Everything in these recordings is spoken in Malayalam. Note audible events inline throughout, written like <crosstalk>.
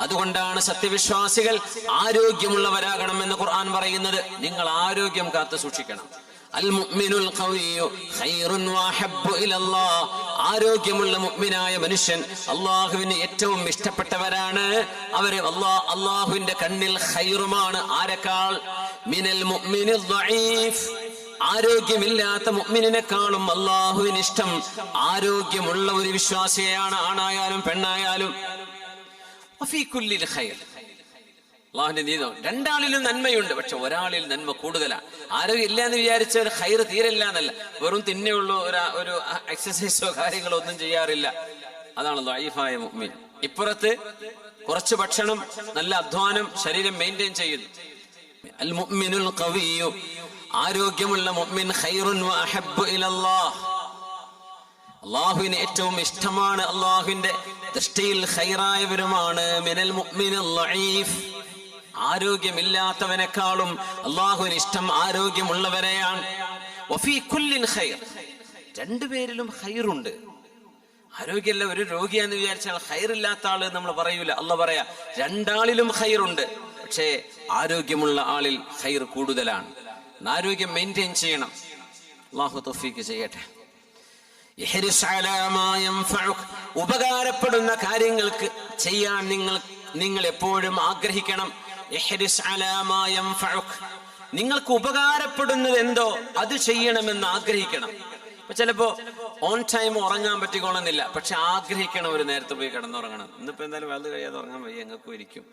അതുകൊണ്ടാണ് സത്യവിശ്വാസികൾ ആരോഗ്യമുള്ളവരാകണം എന്ന് ഖുർആൻ പറയുന്നത്. നിങ്ങൾ ആരോഗ്യം കാത്തു സൂക്ഷിക്കണം. ആരോഗ്യമുള്ള മുഅ്മിനായ മനുഷ്യൻ അള്ളാഹുവിന് ഏറ്റവും ഇഷ്ടപ്പെട്ടവരാണ്. അവർ അള്ളാ അള്ളാഹുവിന്റെ കണ്ണിൽ ഖൈറുമാണ്. ആരെക്കാൾ? മിനൽ മുഅ്മിനിൽ ളഈഫ് ആരോഗ്യമില്ലാത്ത മുഅ്മിനിനെക്കാളും അള്ളാഹുവിന് ഇഷ്ടം. ആരോഗ്യമുള്ള ഒരു വിശ്വാസിയാണ് ആണായാലും പെണ്ണായാലും. രണ്ടാളിലും നന്മയുണ്ട്. പക്ഷെ ഒരാളിൽ നന്മ കൂടുതലാണ് ആരോഗ്യം ഇല്ല എന്ന് വിചാരിച്ച ഒരു ഹൈർ തീരില്ല എന്നല്ല. വെറും തിന്നെയുള്ള ഒരു ഒരു എക്സസൈസോ കാര്യങ്ങളോ ഒന്നും ചെയ്യാറില്ല. അതാണ് ലൈഫായ മുഅ്മിൻ. ഇപ്പുറത്ത് കുറച്ച് ഭക്ഷണം നല്ല അധ്വാനം ശരീരം മെയിന്റെയിൻ ചെയ്യുന്നു. അൽ മുഅ്മിനുൽ ഖവിയ്യു ആരോഗ്യമുള്ള മുഅ്മിൻ ഖൈറുൻ വഅഹബ്ബു ഇലല്ലാഹ്. അള്ളാഹുവിന് ഏറ്റവും ഇഷ്ടമാണ് അള്ളാഹുവിന്റെ ദൃഷ്ടിയിൽ ഖൈറായവരുമാണ്. മിനൽ മുഅ്മിനിൽ ലഈഫ്. ആരോഗ്യമില്ലാത്തവനേക്കാളും അള്ളാഹുവിന് ഇഷ്ടം ആരോഗ്യമുള്ളവരെയാണ്. വഫീ കുല്ലിൻ ഖൈർ. രണ്ടുപേരിലും ഖൈറുണ്ട്. ആരോഗ്യമല്ല ഒരു രോഗിയാന്ന് വിചാരിച്ചാൽ ഖൈറില്ലാത്ത ആൾ നമ്മൾ പറയൂല. അല്ല പറയാ രണ്ടാളിലും ഖൈറുണ്ട്. പക്ഷേ ആരോഗ്യമുള്ള ആളിൽ ഖൈർ കൂടുതലാണ്. ആരോഗ്യം മെയിന്റെയിൻ ചെയ്യണം. അള്ളാഹു തൊഫീക്ക് ചെയ്യട്ടെ. ഉപകാരപ്പെടുന്ന കാര്യങ്ങൾക്ക് ചെയ്യാൻ നിങ്ങൾ നിങ്ങൾ എപ്പോഴും ആഗ്രഹിക്കണം. നിങ്ങൾക്ക് ഉപകാരപ്പെടുന്നത് എന്തോ അത് ചെയ്യണമെന്ന് ആഗ്രഹിക്കണം. ഇപ്പൊ ചിലപ്പോ ഓൺ ടൈം ഉറങ്ങാൻ പറ്റിക്കോണമെന്നില്ല പക്ഷെ ആഗ്രഹിക്കണം ഒരു നേരത്തെ പോയി കിടന്നുറങ്ങണം. ഇന്നിപ്പോ എന്തായാലും വലുത് കഴിയാതെ ഉറങ്ങാൻ വയ്യ ഞങ്ങൾക്കും ഇരിക്കും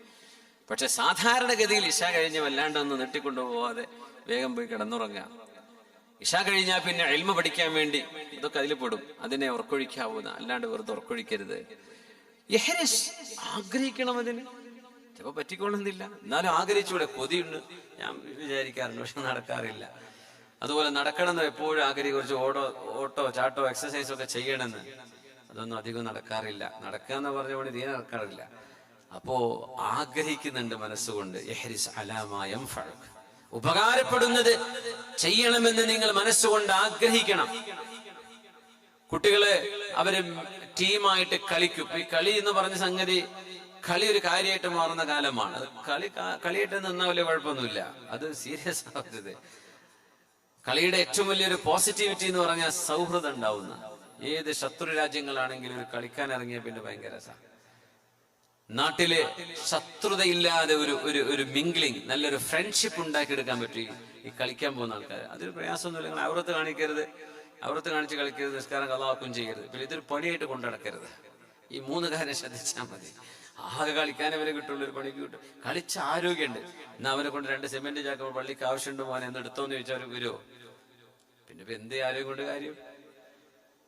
പക്ഷെ സാധാരണഗതിയിൽ ഇഷ കഴിഞ്ഞ് വല്ലാണ്ട് ഒന്ന് നീട്ടിക്കൊണ്ടു പോവാതെ വേഗം പോയി കിടന്നുറങ്ങാം ഇഷ കഴിഞ്ഞാൽ പിന്നെ എൽമ പഠിക്കാൻ വേണ്ടി ഇതൊക്കെ അതിൽ പെടും. അതിനെ ഉറക്കൊഴിക്കാവുന്ന. അല്ലാണ്ട് വെറുതെ ഉറക്കൊഴിക്കരുത്. ആഗ്രഹിക്കണം അതിന്. ചിലപ്പോ പറ്റിക്കൊള്ളുന്നില്ല എന്നാലും ആഗ്രഹിച്ചൂടെ. കൊതിയുണ്ട്. ഞാൻ വിചാരിക്കാറുണ്ട് പക്ഷെ നടക്കാറില്ല. അതുപോലെ നടക്കണമെന്ന് എപ്പോഴും ആഗ്രഹിക്കും. കുറച്ച് ഓടോ ഓട്ടോ ചാട്ടോ എക്സസൈസ് ഒക്കെ ചെയ്യണമെന്ന്. അതൊന്നും അധികം നടക്കാറില്ല. നടക്കുക എന്ന് പറഞ്ഞ പോലെ നടക്കാറില്ല. അപ്പോ ആഗ്രഹിക്കുന്നുണ്ട് മനസ്സുകൊണ്ട്. എഹരിസ് അലാമായം യൻഫഉക്. ഉപകാരപ്പെടുന്നത് ചെയ്യണമെന്ന് നിങ്ങൾ മനസ്സുകൊണ്ട് ആഗ്രഹിക്കണം. കുട്ടികൾ അവർ ടീമായിട്ട് കളിക്കും. ഈ കളി എന്ന് പറഞ്ഞ സംഗതി കളി ഒരു കാര്യമായിട്ട് മാറുന്ന കാലമാണ്. കളി കളിയായിട്ട് നിന്നാൽ വലിയ കുഴപ്പമൊന്നുമില്ല. അത് സീരിയസ് <laughs> ആവരുത് കളിയുടെ ഏറ്റവും വലിയൊരു പോസിറ്റിവിറ്റി എന്ന് പറഞ്ഞാൽ സൗഹൃദം ഉണ്ടാവുന്ന. ഏത് ശത്രു രാജ്യങ്ങളാണെങ്കിലും ഒരു കളിക്കാൻ ഇറങ്ങിയ പിന്നെ ഭയങ്കര രസാ. നാട്ടിൽ ശത്രുതയില്ലാതെ ഒരു ഒരു ഒരു മിംഗ്ലിംഗ് നല്ലൊരു ഫ്രണ്ട്ഷിപ്പ് ഉണ്ടാക്കിയെടുക്കാൻ പറ്റി ഈ- കളിക്കാൻ പോകുന്ന ആൾക്കാർ അതൊരു പ്രയാസമൊന്നുമില്ല. നിങ്ങൾ അവരത്ത് കാണിക്കരുത്. അവരത്ത് കാണിച്ച് കളിക്കരുത്. നിസ്കാരം കലാക്കും ചെയ്യരുത്. പിന്നെ ഇതൊരു പണിയായിട്ട് കൊണ്ടടക്കരുത് ഈ മൂന്ന് കാര്യം ശ്രദ്ധിച്ചാൽ മതി. ആകെ കളിക്കാൻ വരെ കിട്ടുള്ളൂ ഒരു പണിക്ക് കിട്ടും. കളിച്ച ആരോഗ്യമുണ്ട്. എന്നാ അവനെ കൊണ്ട് രണ്ട് സിമെന്റ് ചാക്കുമ്പോൾ പള്ളിക്ക് ആവശ്യമുണ്ട് മോനെ? എന്ന് എടുത്തോന്ന് ചോദിച്ചാൽ വരുമോ പിന്നെ ഇപ്പൊ എന്തേ ആരോഗ്യം കൊണ്ട് കാര്യം?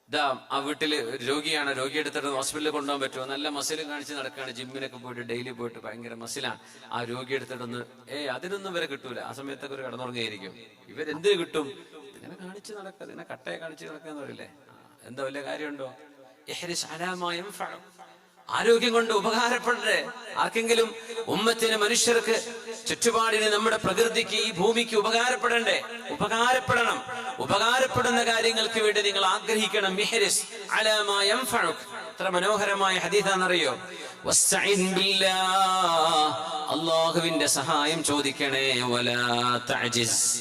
ഇതാ ആ വീട്ടിൽ രോഗിയാണ്. രോഗി എടുത്തിട്ട് ഹോസ്പിറ്റലിൽ കൊണ്ടുപോകാൻ പറ്റുമോ? നല്ല മസിൽ കാണിച്ച് നടക്കുകയാണ് ജിമ്മിനൊക്കെ പോയിട്ട് ഡെയിലി പോയിട്ട് ഭയങ്കര മസിലാണ് ആ രോഗി എടുത്തിട്ടൊന്ന് ഏ അതിനൊന്നും വരെ കിട്ടൂല. ആ സമയത്തൊക്കെ ഒരു കിടന്നുറങ്ങിയായിരിക്കും ഇവരെന്ത് കിട്ടും? ഇങ്ങനെ കാണിച്ച് നടക്കുക ഇങ്ങനെ കട്ടയെ കാണിച്ച് നടക്കാന്ന് പറയില്ലേ? എന്താ വലിയ കാര്യമുണ്ടോ? ആരോഗ്യം കൊണ്ട് ഉപകാരപ്പെടട്ടെ. ആർക്കെങ്കിലും ഉമ്മത്തിന് മനുഷ്യർക്ക് ചുറ്റുപാടിന് നമ്മുടെ പ്രകൃതിക്ക് ഈ ഭൂമിക്ക് ഉപകാരപ്പെടണ്ടേ? ഉപകാരപ്പെടണം. ഉപകാരപ്പെടുന്ന കാര്യങ്ങൾക്ക് വേണ്ടി നിങ്ങൾ ആഗ്രഹിക്കണം. മിഹരിസ് എത്ര മനോഹരമായ ഹദീതാണെന്നറിയോ. അള്ളാഹുവിന്റെ സഹായം ചോദിക്കണേ. വലാ തഅജിസ്.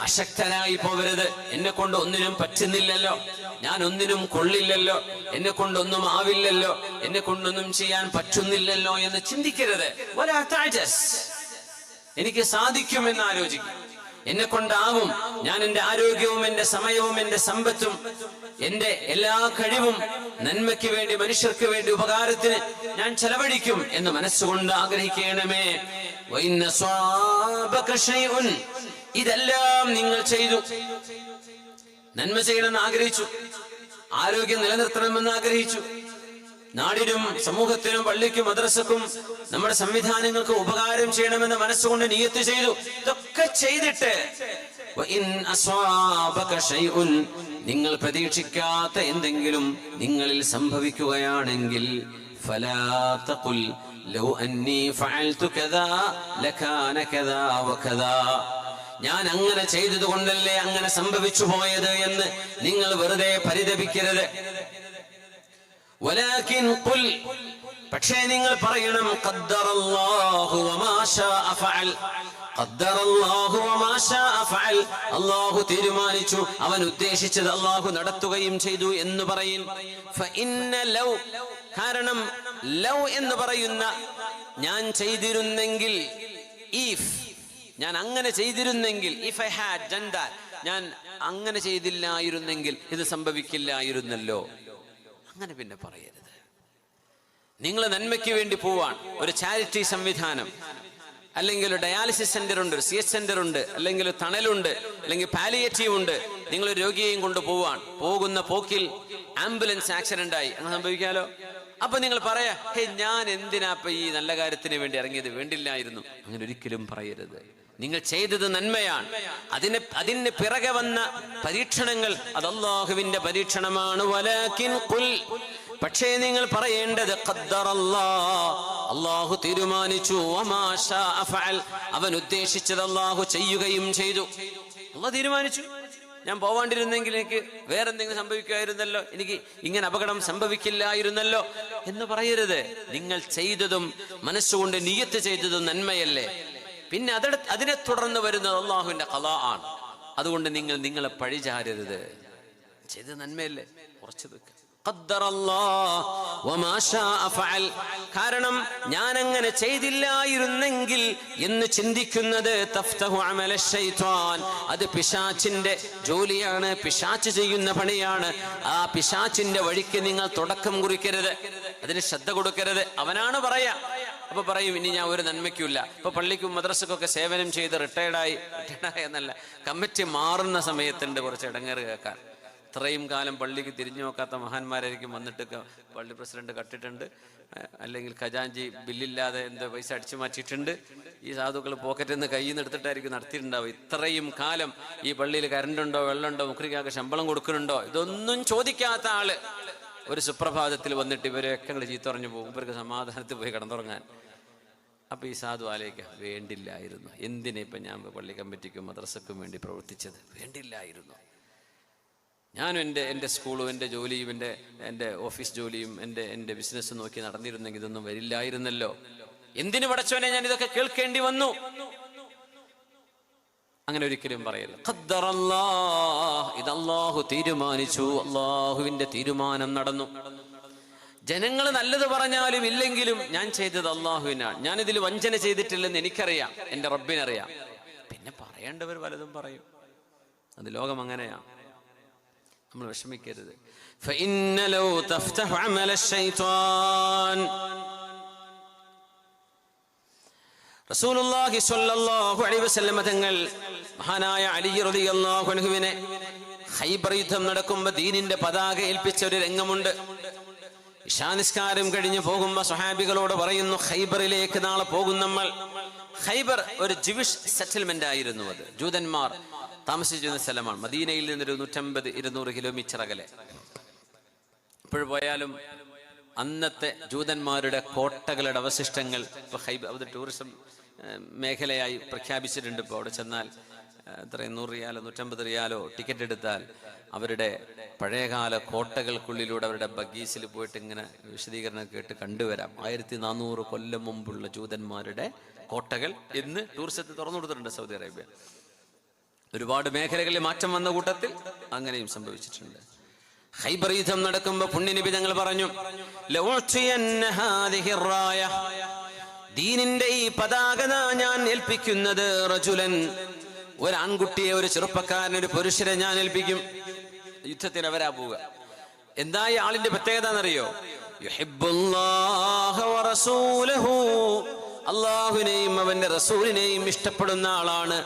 അശക്തനായി പോവരുത് എന്നെ കൊണ്ട് ഒന്നിനും പറ്റുന്നില്ലല്ലോ. ഞാൻ ഒന്നിനും കൊള്ളില്ലല്ലോ. എന്നെ കൊണ്ടൊന്നും ആവില്ലല്ലോ. എന്നെ കൊണ്ടൊന്നും ചെയ്യാൻ പറ്റുന്നില്ലല്ലോ എന്ന് ചിന്തിക്കരുത്. എനിക്ക് സാധിക്കുമെന്ന് ആലോചിക്കും. എന്നെ കൊണ്ടാവും ഞാൻ എന്റെ ആരോഗ്യവും എന്റെ സമയവും എന്റെ സമ്പത്തും എന്റെ എല്ലാ കഴിവും നന്മയ്ക്ക് വേണ്ടി മനുഷ്യർക്ക് വേണ്ടി ഉപകാരത്തിന് ഞാൻ ചെലവഴിക്കും എന്ന് മനസ്സുകൊണ്ട് ആഗ്രഹിക്കണമേ. ഇതെല്ലാം നിങ്ങൾ ചെയ്തു. നന്മ ചെയ്യണമെന്ന് ആഗ്രഹിച്ചു. ആരോഗ്യം നിലനിർത്തണമെന്ന് ആഗ്രഹിച്ചു. നാടിനും സമൂഹത്തിനും പള്ളിക്കും മദ്രസക്കും നമ്മുടെ സംവിധാനങ്ങൾക്ക് ഉപകാരം ചെയ്യണമെന്ന് മനസ്സുകൊണ്ട് നിയത്ത് ചെയ്തു ഇതൊക്കെ ചെയ്തിട്ട്. നിങ്ങൾ പ്രതീക്ഷിക്കാത്ത എന്തെങ്കിലും നിങ്ങളിൽ സംഭവിക്കുകയാണെങ്കിൽ ലൗ അന്നി ഫഅൽതു കദാ ലകാന കദാ ഞാൻ അങ്ങനെ ചെയ്തത് കൊണ്ടല്ലേ അങ്ങനെ സംഭവിച്ചു പോയത് എന്ന് നിങ്ങൾ വെറുതെ പരിതപിക്കരുത് ഖുൽ പക്ഷേ നിങ്ങൾ പറയണം അല്ലാഹു തീരുമാനിച്ചു അവൻ ഉദ്ദേശിച്ചത് അള്ളാഹു നടത്തുകയും ചെയ്തു എന്ന് പറയും. കാരണം ലൗ എന്ന് പറയുന്ന ഞാൻ ചെയ്തിരുന്നെങ്കിൽ ഇഫ് ഞാൻ അങ്ങനെ ചെയ്തിരുന്നെങ്കിൽ if I had done that ഞാൻ അങ്ങനെ ചെയ്തില്ലായിരുന്നെങ്കിൽ ഇത് സംഭവിക്കില്ലായിരുന്നല്ലോ. അങ്ങനെ പിന്നെ പറയരുത്. നിങ്ങൾ നന്മയ്ക്ക് വേണ്ടി പോവാൻ ഒരു ചാരിറ്റി സംവിധാനം അല്ലെങ്കിൽ ഒരു ഡയാലിസിസ് സെന്റർ ഉണ്ട് ഒരു സി എച്ച് സെന്റർ ഉണ്ട് അല്ലെങ്കിൽ തണലുണ്ട് അല്ലെങ്കിൽ പാലിയേറ്റീവ് ഉണ്ട് നിങ്ങൾ രോഗിയെയും കൊണ്ട് പോവാൻ പോകുന്ന പോക്കിൽ ആംബുലൻസ് ആക്സിഡന്റ് ആയി അങ്ങനെ സംഭവിക്കാലോ? അപ്പൊ നിങ്ങൾ പറയാ ഹേ ഞാൻ എന്തിനാപ്പ ഈ നല്ല കാര്യത്തിന് വേണ്ടി ഇറങ്ങിയത്? വേണ്ടില്ലായിരുന്നു. അങ്ങനെ ഒരിക്കലും പറയരുത്. നിങ്ങൾ ചെയ്തത് നന്മയാണ്. അതിന് അതിന് പിറകെ വന്ന പരീക്ഷണങ്ങൾ അത് അള്ളാഹുവിന്റെ പരീക്ഷണമാണ്. പക്ഷേ നിങ്ങൾ പറയേണ്ടത് അള്ളാഹു തീരുമാനിച്ചു. അവൻ ഉദ്ദേശിച്ചത് അള്ളാഹു ചെയ്യുകയും ചെയ്തു. അള്ളാഹ് തീരുമാനിച്ചു. ഞാൻ പോവാണ്ടിരുന്നെങ്കിൽ എനിക്ക് വേറെന്തെങ്കിലും സംഭവിക്കുമായിരുന്നല്ലോ? എനിക്ക് ഇങ്ങനെ അപകടം സംഭവിക്കില്ലായിരുന്നല്ലോ? എന്ന് പറയരുത്. നിങ്ങൾ ചെയ്തതും മനസ്സുകൊണ്ട് നിയത്ത് ചെയ്തതും നന്മയല്ലേ? പിന്നെ അതിനെ അതിനെ തുടർന്ന് വരുന്നത് അള്ളാഹുവിന്റെ കഥ ആണ്. അതുകൊണ്ട് നിങ്ങൾ നിങ്ങളെ പഴിചാരരുത്. ചെയ്ത് നന്മയല്ലേ? കുറച്ച്. കാരണം ഞാൻ അങ്ങനെ ചെയ്തില്ലായിരുന്നെങ്കിൽ എന്ന് ചിന്തിക്കുന്നത് അത് പിശാച്ചിന്റെ ജോലിയാണ് പിശാച്ച് ചെയ്യുന്ന പണിയാണ്. ആ പിശാച്ചിന്റെ വഴിക്ക് നിങ്ങൾ തുടക്കം കുറിക്കരുത്. അതിന് ശ്രദ്ധ കൊടുക്കരുത്. അവനാണ് പറയാ. അപ്പൊ പറയും ഇനി ഞാൻ ഒരു നന്മയ്ക്കുമില്ല. ഇപ്പൊ പള്ളിക്കും മദ്രസക്കൊക്കെ സേവനം ചെയ്ത് റിട്ടയർഡായി റിട്ടയർഡായി എന്നല്ല കമ്മിറ്റി മാറുന്ന സമയത്തുണ്ട് കുറച്ച് ഇടങ്ങേറ് കേൾക്കാൻ. ഇത്രയും കാലം പള്ളിക്ക് തിരിഞ്ഞു നോക്കാത്ത മഹാന്മാരായിരിക്കും വന്നിട്ട് പള്ളി പ്രസിഡന്റ് കട്ടിട്ടുണ്ട്. അല്ലെങ്കിൽ ഖജാഞ്ചി ബില്ലില്ലാതെ എന്തോ പൈസ അടിച്ചു മാറ്റിയിട്ടുണ്ട്. ഈ സാധുക്കൾ പോക്കറ്റിൽ നിന്ന് കയ്യിൽ നിന്ന് എടുത്തിട്ടായിരിക്കും നടത്തിയിട്ടുണ്ടാവും ഇത്രയും കാലം ഈ പള്ളിയിൽ കരണ്ടുണ്ടോ വെള്ളമുണ്ടോ മുക്രിക്കാക്ക് ശമ്പളം കൊടുക്കുന്നുണ്ടോ ഇതൊന്നും ചോദിക്കാത്ത ആൾ. ഒരു സുപ്രഭാതത്തിൽ വന്നിട്ട് ഇവരെയൊക്കെ അങ്ങട് ചീത്ത പറഞ്ഞു പോകും. ഇവർക്ക് സമാധാനത്തിൽ പോയി കിടന്നുറങ്ങാൻ. അപ്പൊ ഈ സാധു ആലോചിക്കുക വേണ്ടില്ലായിരുന്നു. എന്തിനെ ഇപ്പൊ ഞാൻ പള്ളി കമ്മിറ്റിക്കും മദ്രസക്കും വേണ്ടി പ്രവർത്തിച്ചത്? വേണ്ടില്ലായിരുന്നു. ഞാനും എന്റെ എന്റെ സ്കൂളും എന്റെ ജോലിയും എന്റെ എന്റെ ഓഫീസ് ജോലിയും എന്റെ എന്റെ ബിസിനസ് നോക്കി നടന്നിരുന്നെങ്കിൽ ഇതൊന്നും വരില്ലായിരുന്നല്ലോ. എന്തിനു പടച്ചോനെ ഞാൻ ഇതൊക്കെ കേൾക്കേണ്ടി വന്നു? അങ്ങനെ ഒരിക്കലും പറയല്ല ഇത് അള്ളാഹു തീരുമാനിച്ചു. അള്ളാഹുവിന്റെ തീരുമാനം നടന്നു. ജനങ്ങൾ നല്ലത് പറഞ്ഞാലും ഇല്ലെങ്കിലും ഞാൻ ചെയ്തത് അള്ളാഹുവിനാണ് ഞാൻ ഇതിൽ വഞ്ചന ചെയ്തിട്ടില്ലെന്ന് എനിക്കറിയാം. എന്റെ റബ്ബിനറിയാം. പിന്നെ പറയേണ്ടവർ പലതും പറയും. അത് ലോകം അങ്ങനെയാണ് നമ്മൾ വിഷമിക്കരുത്. റസൂലുള്ളാഹി സ്വല്ലല്ലാഹു അലൈഹി വസല്ലമ തങ്ങൾ മഹാനായ അലി റളിയല്ലാഹു ഹൈബർ യുദ്ധം നടക്കുമ്പോ ദീനിന്റെ പതാക ഏൽപ്പിച്ച ഒരു രംഗമുണ്ട്. ഇഷാനിസ്കാരം കഴിഞ്ഞു പോകുമ്പോ സ്വഹാബികളോട് പറയുന്നു ഹൈബറിലേക്ക് നാളെ പോകും നമ്മൾ. ഹൈബർ ഒരു ജിവിഷ് സെറ്റിൽമെന്റ് ആയിരുന്നു അത്. ജൂതന്മാർ താമസിച്ചിരുന്ന സ്ഥലമാണ്. മദീനയിൽ നിന്നൊരു നൂറ്റമ്പത് ഇരുന്നൂറ് കിലോമീറ്റർ അകലെ. ഇപ്പോഴും പോയാലും അന്നത്തെ ജൂതന്മാരുടെ കോട്ടകളുടെ അവശിഷ്ടങ്ങൾ ഇപ്പൊ ഹൈബർ അത് ടൂറിസം മേഖലയായി പ്രഖ്യാപിച്ചിട്ടുണ്ട് ഇപ്പോൾ അവിടെ ചെന്നാൽ ഏഹ്, എത്രയും നൂറ് റിയാലോ നൂറ്റമ്പത് റിയാലോ ടിക്കറ്റ് എടുത്താൽ അവരുടെ പഴയകാല കോട്ടകൾക്കുള്ളിലൂടെ അവരുടെ ബഗീസിൽ പോയിട്ട് ഇങ്ങനെ വിശദീകരണം കേട്ട് കണ്ടുവരാം. ആയിരത്തി നാനൂറ് കൊല്ലം മുമ്പുള്ള ജൂതന്മാരുടെ കോട്ടകൾ ഇന്ന് ടൂറിസത്തിൽ തുറന്നു കൊടുത്തിട്ടുണ്ട് സൗദി അറേബ്യ. ഒരുപാട് മേഖലകളിൽ മാറ്റം വന്ന കൂട്ടത്തിൽ അങ്ങനെയും സംഭവിച്ചിട്ടുണ്ട്. ഹൈബർ യുദ്ധം നടക്കുമ്പോ പുണ്യനിപി ഞങ്ങൾ പറഞ്ഞു. ദീനിന്റെ ഈ പതാക ഞാൻ ഏൽപ്പിക്കുന്നത് റജുലൻ. ഒരു ആൺകുട്ടിയെ ഒരു ചെറുപ്പക്കാരൻ ഒരു പുരുഷനെ ഞാൻ ഏൽപ്പിക്കും. യുദ്ധത്തിന് അവരാ പോവുക. എന്താ ഈ ആളിന്റെ പ്രത്യേകത എന്നറിയോ? വറസൂലഹു അള്ളാഹുവിനെയും അവന്റെ റസൂലിനെയും ഇഷ്ടപ്പെടുന്ന ആളാണ്.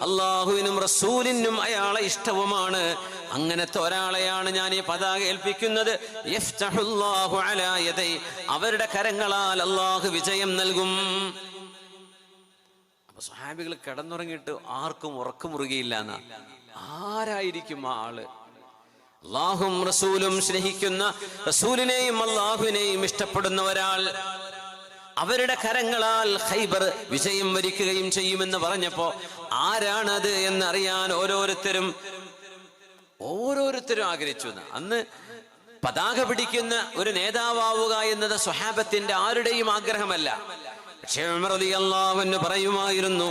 അള്ളാഹുവിനും റസൂലിനും അയാളെ ഇഷ്ടവുമാണ്. അങ്ങനത്തെ ഒരാളെയാണ് ഞാൻ ഈ പതാക ഏൽപ്പിക്കുന്നത്. അവരുടെ കരങ്ങളാൽ അള്ളാഹു വിജയം നൽകും. അപ്പൊ സ്വഹാബികൾ കിടന്നുറങ്ങിയിട്ട് ആർക്കും ഉറക്കമുറുകയില്ല എന്നാ. ആരായിരിക്കും ആ ആൾ? അള്ളാഹും റസൂലും സ്നേഹിക്കുന്ന റസൂലിനെയും അള്ളാഹുവിനെയും ഇഷ്ടപ്പെടുന്ന ഒരാൾ അവരുടെ കരങ്ങളാൽ ഖൈബർ വിജയം വരിക്കുകയും ചെയ്യുമെന്ന് പറഞ്ഞപ്പോ ആരാണത് എന്നറിയാൻ ഓരോരുത്തരും ഓരോരുത്തരും ആഗ്രഹിച്ചു അന്ന് പതാക പിടിക്കുന്ന ഒരു നേതാവാവുക എന്നത് സ്വഹാബത്തിന്റെ ആരുടെയും ആഗ്രഹമല്ല. പക്ഷേ ഉമർ റളിയല്ലാഹു അൻഹു പറയുമായിരുന്നു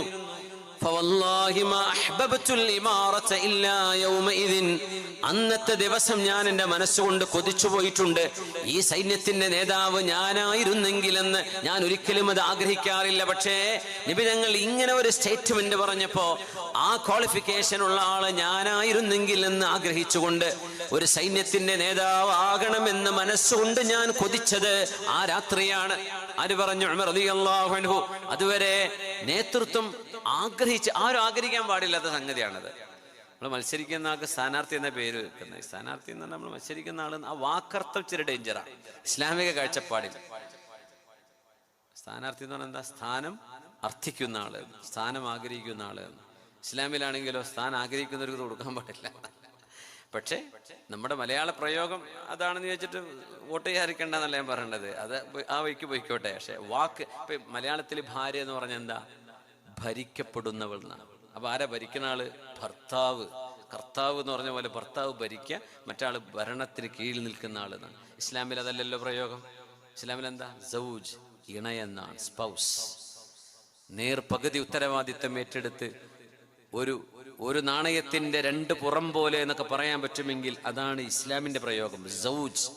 فوالله ما أحببت الإمارة إلا يومئذ അന്നത്തെ ദിവസം ഞാൻ എൻ്റെ മനസ്സുകൊണ്ട് കൊതിച്ചു പോയിട്ടുണ്ട് ഈ സൈന്യത്തിന്റെ നേതാവ് ഞാനായിരുന്നെങ്കിലെന്ന് ഞാൻ ഒരിക്കലും അത് ആഗ്രഹിക്കാറില്ല പക്ഷേ നിബിധങ്ങൾ ഇങ്ങനെ ഒരു സ്റ്റേറ്റ്മെന്റ് പറഞ്ഞപ്പോ ആ ക്വാളിഫിക്കേഷൻ ഉള്ള ആള് ഞാനായിരുന്നെങ്കിൽ എന്ന് ആഗ്രഹിച്ചുകൊണ്ട് ഒരു സൈന്യത്തിന്റെ നേതാവ് ആകണമെന്ന് മനസ്സുകൊണ്ട് ഞാൻ കൊതിച്ചത് ആ രാത്രിയാണ് ആര് പറഞ്ഞു ഉമർ റളിയല്ലാഹു അൻഹു അതുവരെ നേതൃത്വം ആഗ്രഹിച്ച് ആരും ആഗ്രഹിക്കാൻ പാടില്ലാത്ത സംഗതിയാണത്. നമ്മൾ മത്സരിക്കുന്ന ആൾക്ക് സ്ഥാനാർത്ഥി എന്ന പേര് വെക്കുന്നത് സ്ഥാനാർത്ഥി എന്ന് നമ്മൾ മത്സരിക്കുന്ന ആൾ ആ വാക്കർത്ഥം ഇച്ചിരി ഡേഞ്ചറാണ് ഇസ്ലാമിക കാഴ്ചപ്പാടിൽ. സ്ഥാനാർത്ഥി എന്ന് പറഞ്ഞാൽ എന്താ? സ്ഥാനം അർത്ഥിക്കുന്ന ആൾ സ്ഥാനം ആഗ്രഹിക്കുന്ന ആൾ. ഇസ്ലാമിലാണെങ്കിലോ സ്ഥാനം ആഗ്രഹിക്കുന്നവർക്ക് കൊടുക്കാൻ പാടില്ല. പക്ഷേ നമ്മുടെ മലയാള പ്രയോഗം അതാണെന്ന് ചോദിച്ചിട്ട് വോട്ട് ചെയ്യാതിരിക്കണ്ടെന്നല്ല ഞാൻ പറയേണ്ടത് അത് ആ വഴിക്ക് പോയിക്കോട്ടെ. പക്ഷെ വാക്ക് ഇപ്പൊ മലയാളത്തിൽ ഭാര്യ എന്ന് പറഞ്ഞാൽ എന്താ? ഭരിക്കപ്പെടുന്നവൾ എന്നാണ്. അപ്പൊ ആരാ ഭരിക്കുന്ന ആൾ? ഭർത്താവ്. കർത്താവ് എന്ന് പറഞ്ഞ പോലെ ഭർത്താവ് ഭരിക്കുക മറ്റാൾ ഭരണത്തിന് കീഴിൽ നിൽക്കുന്ന ആൾ എന്നാണ്. ഇസ്ലാമിൽ അതല്ലല്ലോ പ്രയോഗം? ഇസ്ലാമിൽ എന്താ? സൗജ് ഇണയെന്നാണ് സ്പൗസ്. നേർ പകുതി ഉത്തരവാദിത്തം ഏറ്റെടുത്ത് ഒരു ഒരു നാണയത്തിന്റെ രണ്ട് പുറം പോലെ എന്നൊക്കെ പറയാൻ പറ്റുമെങ്കിൽ അതാണ് ഇസ്ലാമിന്റെ പ്രയോഗം. സൗജ്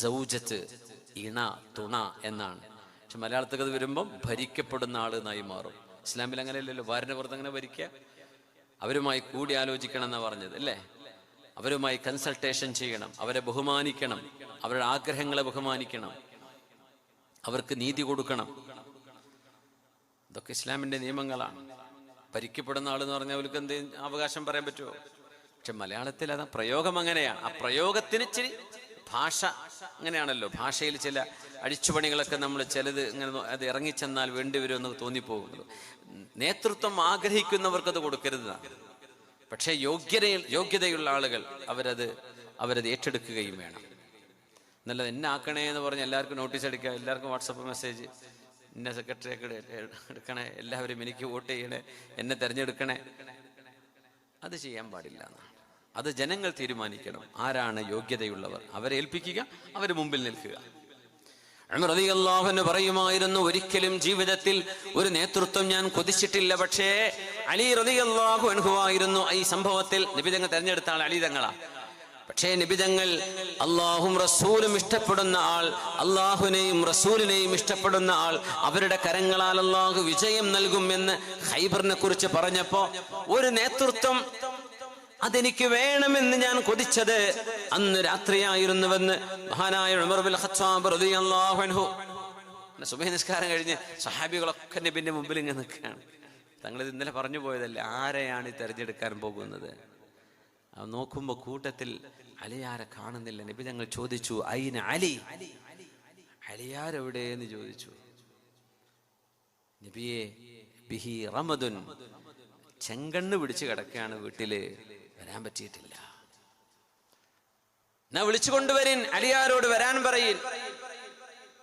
സൗജത്ത് ഇണ തുണ എന്നാണ്. പക്ഷെ മലയാളത്തിൽ അത് വരുമ്പം ഭരിക്കപ്പെടുന്ന ആൾ എന്നായി മാറും. ഇസ്ലാമിൽ അങ്ങനെയല്ലല്ലോ പുറത്ത് അങ്ങനെ ഭരിക്കുക? അവരുമായി കൂടി ആലോചിക്കണം എന്നാ പറഞ്ഞത് അല്ലേ? അവരുമായി കൺസൾട്ടേഷൻ ചെയ്യണം അവരെ ബഹുമാനിക്കണം അവരുടെ ആഗ്രഹങ്ങളെ ബഹുമാനിക്കണം അവർക്ക് നീതി കൊടുക്കണം. ഇതൊക്കെ ഇസ്ലാമിന്റെ നിയമങ്ങളാണ്. ഭരിക്കപ്പെടുന്ന എന്ന് പറഞ്ഞാൽ അവർക്ക് എന്ത് അവകാശം പറയാൻ പറ്റുമോ? പക്ഷെ മലയാളത്തിൽ അത് പ്രയോഗം അങ്ങനെയാണ് ആ പ്രയോഗത്തിന് ഇച്ചിരി ഭാഷ അങ്ങനെയാണല്ലോ. ഭാഷയിൽ ചില അഴിച്ചുപണികളൊക്കെ നമ്മൾ ചിലത് ഇങ്ങനെ അത് ഇറങ്ങിച്ചെന്നാൽ വേണ്ടിവരുമെന്ന് തോന്നിപ്പോകുന്നത്. നേതൃത്വം ആഗ്രഹിക്കുന്നവർക്കത് കൊടുക്കരുതാണ്. പക്ഷേ യോഗ്യത യോഗ്യതയുള്ള ആളുകൾ അവരത് അവരത് ഏറ്റെടുക്കുകയും വേണം. എന്നല്ല എന്നെ ആക്കണേ എന്ന് പറഞ്ഞ് എല്ലാവർക്കും നോട്ടീസ് അടിക്കുക എല്ലാവർക്കും വാട്സപ്പ് മെസ്സേജ് എന്നെ സെക്രട്ടറി എടുക്കണേ എല്ലാവരും എനിക്ക് വോട്ട് ചെയ്യണേ എന്നെ തിരഞ്ഞെടുക്കണേ. അത് ചെയ്യാൻ പാടില്ല എന്നാണ്. അത് ജനങ്ങൾ തീരുമാനിക്കണം. ആരാണ് യോഗ്യതയുള്ളവർ? അവരെ ഏൽപ്പിക്കുക അവർ മുമ്പിൽ നിൽക്കുക. അൻഹു പറയുമായിരുന്നു ഒരിക്കലും ജീവിതത്തിൽ ഒരു നേതൃത്വം ഞാൻ കൊതിച്ചിട്ടില്ല പക്ഷേ അലി റതി അൻഹു ആയിരുന്നു ഈ സംഭവത്തിൽ നിബിതങ്ങൾ തെരഞ്ഞെടുത്ത ആൾ അലിതങ്ങളാ പക്ഷേ നിബിതങ്ങൾ അള്ളാഹും റസൂലും ഇഷ്ടപ്പെടുന്ന ആൾ അള്ളാഹുവിനെയും റസൂലിനെയും ഇഷ്ടപ്പെടുന്ന ആൾ അവരുടെ കരങ്ങളാൽ അള്ളാഹു വിജയം നൽകുമെന്ന് ഹൈബറിനെ കുറിച്ച് പറഞ്ഞപ്പോ ഒരു നേതൃത്വം അതെനിക്ക് വേണമെന്ന് ഞാൻ കൊതിച്ചത് അന്ന് രാത്രിയായിരുന്നുവെന്ന് മഹാനായ ഉമർ ബിൻ ഖത്താബ് റളിയല്ലാഹു അൻഹു. പിന്നെ സുബഹി നിസ്കാരം കഴിഞ്ഞ് സഹാബികളൊക്കെ നബിന്റെ മുമ്പിൽ ഇങ്ങനെ നിൽക്കുകയാണ്. തങ്ങളിത് ഇന്നലെ പറഞ്ഞു പോയതല്ലേ ആരെയാണ് ഈ തെരഞ്ഞെടുക്കാൻ പോകുന്നത്? അത് നോക്കുമ്പോ കൂട്ടത്തിൽ അലിയാരെ കാണുന്നില്ല. നബി ഞങ്ങൾ ചോദിച്ചു ഐന അലി? അലിയാരെവിടെ എന്ന് ചോദിച്ചു. നബിയെ ബിഹി റമദുൻ. ചെങ്കണ്ണ് പിടിച്ച് കിടക്കുകയാണ് വീട്ടിൽ. വരാൻ പറ്റിയിട്ടില്ല. എന്നാ വിളിച്ചു കൊണ്ടുവരിൻ അലിയാരോട് വരാൻ പറയിൻ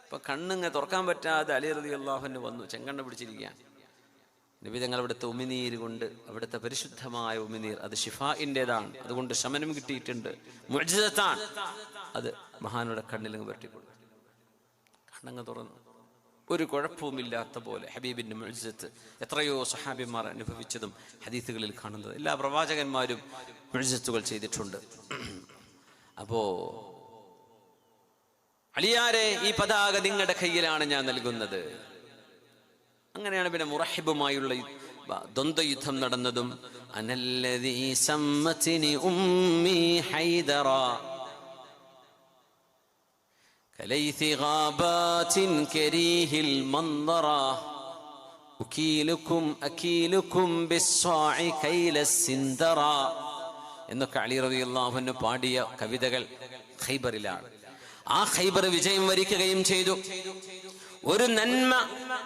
ഇപ്പൊ കണ്ണിങ്ങ തുറക്കാൻ പറ്റാതെ അലി റതി അള്ളാഹുന് വന്നു ചെങ്കണ്ണ പിടിച്ചിരിക്കുകയാണ്. നബി തങ്ങൾ അവിടുത്തെ ഉമിനീര് കൊണ്ട് അവിടുത്തെ പരിശുദ്ധമായ ഉമിനീർ അത് ഷിഫാഇന്റെതാണ് അതുകൊണ്ട് ശമനം കിട്ടിയിട്ടുണ്ട്. മുഅ്ജിസത്താണ് അത് മഹാനുടെ കണ്ണിലങ്ങ് പറ്റിക്കൊള്ളു കണ്ണങ്ങ് തുറന്നു. ഒരു കുഴപ്പവുമില്ലാത്ത പോലെ ഹബീബിന്റെ മുഴുസത്ത് എത്രയോ സഹാബിമാർ അനുഭവിച്ചതും ഹദീസുകളിൽ കാണുന്നത്. എല്ലാ പ്രവാചകന്മാരും മുഴുസത്തുകൾ ചെയ്തിട്ടുണ്ട്. അപ്പോ അളിയാരെ ഈ പതാക നിങ്ങളുടെ കയ്യിലാണ് ഞാൻ നൽകുന്നത്. അങ്ങനെയാണ് പിന്നെ മുറഹിബുമായുള്ള ദ്വന്ദ്വയുദ്ധം നടന്നതും. അനല്ലദീ സമ്മതിനി ഉമ്മി ഹൈദറ. كليث غابات كريه المنظرة أكيلكم أكيلكم بالصاع كيل السندرة എന്നൊക്കെ അലി റബി അള്ളാഹുന് പാടിയ കവിതകൾ ഖൈബറിലാണ് ആ ഖൈബർ വിജയം വരിക്കുകയും ചെയ്തു ഒരു നന്മ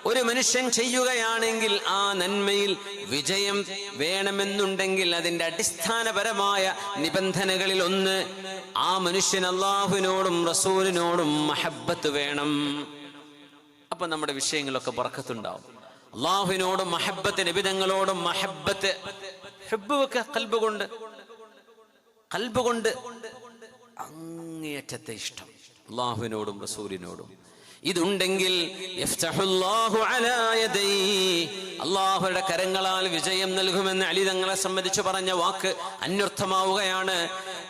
ഒരു മനുഷ്യൻ ചെയ്യുകയാണെങ്കിൽ ആ നന്മയിൽ വിജയം വേണമെന്നുണ്ടെങ്കിൽ അതിന്റെ അടിസ്ഥാനപരമായ നിബന്ധനകളിൽ ഒന്ന് ആ മനുഷ്യൻ അള്ളാഹുവിനോടും റസൂലിനോടും മഹബത്ത് വേണം. അപ്പൊ നമ്മുടെ വിഷയങ്ങളൊക്കെ പറക്കത്തുണ്ടാവും അള്ളാഹുവിനോടും മഹബത്ത് നിബിതങ്ങളോടും മഹബത്ത് ഹെബുവൊക്കെ വെക്ക കൽബ് കൊണ്ട് കൽബ് കൊണ്ട് അങ്ങേയറ്റത്തെ ഇഷ്ടം. അള്ളാഹുവിനോടും റസൂലിനോടും. ഇതുണ്ടെങ്കിൽ അള്ളാഹുരുടെ. കരങ്ങളാൽ വിജയം നൽകുമെന്ന് അലി തങ്ങളെ സംബന്ധിച്ച് പറഞ്ഞ വാക്ക് അന്വർത്ഥമാവുകയാണ്.